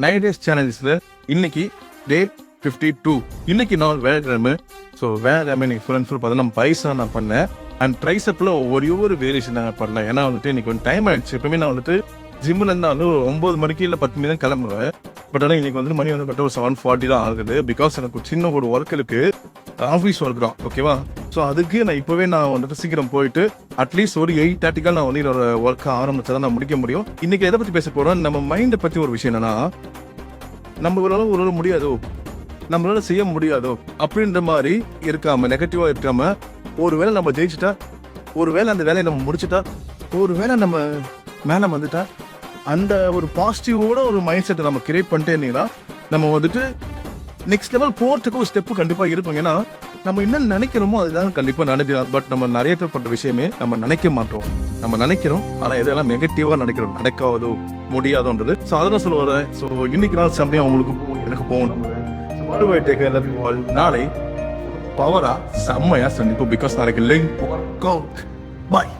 Nine days சேலஞ்சஸில் இன்னைக்கு டே fifty two இன்னைக்கு நான் வேலைக்கிழமை ஸோ வேலைக்கிழமை இன்னைக்கு ஃபுல் அண்ட் ஃபுல் பார்த்தீங்கன்னா நம்ம பைசா நான் பண்ணேன். அண்ட் ட்ரைசப்பில் ஒவ்வொரு ஒரு வேரியேஷன் நான் பண்ணேன். ஏன்னா வந்துட்டு இன்னைக்கு கொஞ்சம் டைம் ஆயிடுச்சு. எப்பவுமே நான் வந்துட்டு ஜிம்மில் இருந்தாலும் ஒரு ஒம்பது மணிக்கு இல்லை பத்து மணி தான் கிளம்புவேன். பட் ஆனால் இன்னைக்கு வந்து மணி வந்து கரெக்டாக ஒரு செவன் ஃபார்ட்டி தான் ஆகுது. பிகாஸ் எனக்கு சின்ன ஒரு ஒர்க் இருக்குது ஆஃபீஸ் ஒர்க் தான். ஓகேவா ஸோ அதுக்கு நான் இப்போவே நான் வந்துட்டு சீக்கிரம் போயிட்டு அட்லீஸ்ட் ஒரு எயிட் தேர்ட்டிக்காக நான் வந்து என்னோட ஒர்க்கை ஆரம்பிச்சா தான் நான் முடிக்க முடியும். இன்னைக்கு எதை பற்றி பேச போகிறோம் நம்ம மைண்டை பற்றி ஒரு விஷயம் என்னன்னா நம்ம ஒரு ஒரு முடியாதோ? நம்மளால செய்ய முடியாதோ? அப்படின்ற மாதிரி இருக்காம நெகட்டிவா இருக்காம ஒருவேளை நம்ம ஜெயிச்சிட்டா ஒருவேளை அந்த வேலையை நம்ம முடிச்சிட்டா ஒருவேளை நம்ம மேலே வந்துட்டா அந்த ஒரு பாசிட்டிவோட ஒரு மைண்ட் செட்டை நம்ம கிரியேட் பண்ணிட்டே இருந்தீங்கன்னா நம்ம வந்துட்டு நெக்ஸ்ட் லெவல் போகிறதுக்கு ஒரு ஸ்டெப்பு கண்டிப்பாக இருக்கும். ஏன்னா நம்ம என்ன நினைக்கிறோமோ அதுதான் கண்டிப்பாக நடக்கலாம் பட் நம்ம நிறைய பேர் பண்ணுற விஷயமே நம்ம நினைக்க மாட்டோம். நம்ம நினைக்கிறோம். ஆனால் இதெல்லாம் நெகட்டிவாக நினைக்கிறோம் நடக்காதோ முடியாதோன்றது ஸோ அதெல்லாம் சொல்ல வரேன். ஸோ இன்னைக்கு நாள் சமயம் அவங்களுக்கு போகும் எனக்கு போகணும். நாளை பவரா செம்மையா சந்திப்போம். பிகாஸ் நாளைக்கு லிங்க் ஒர்க் அவுட் பாய்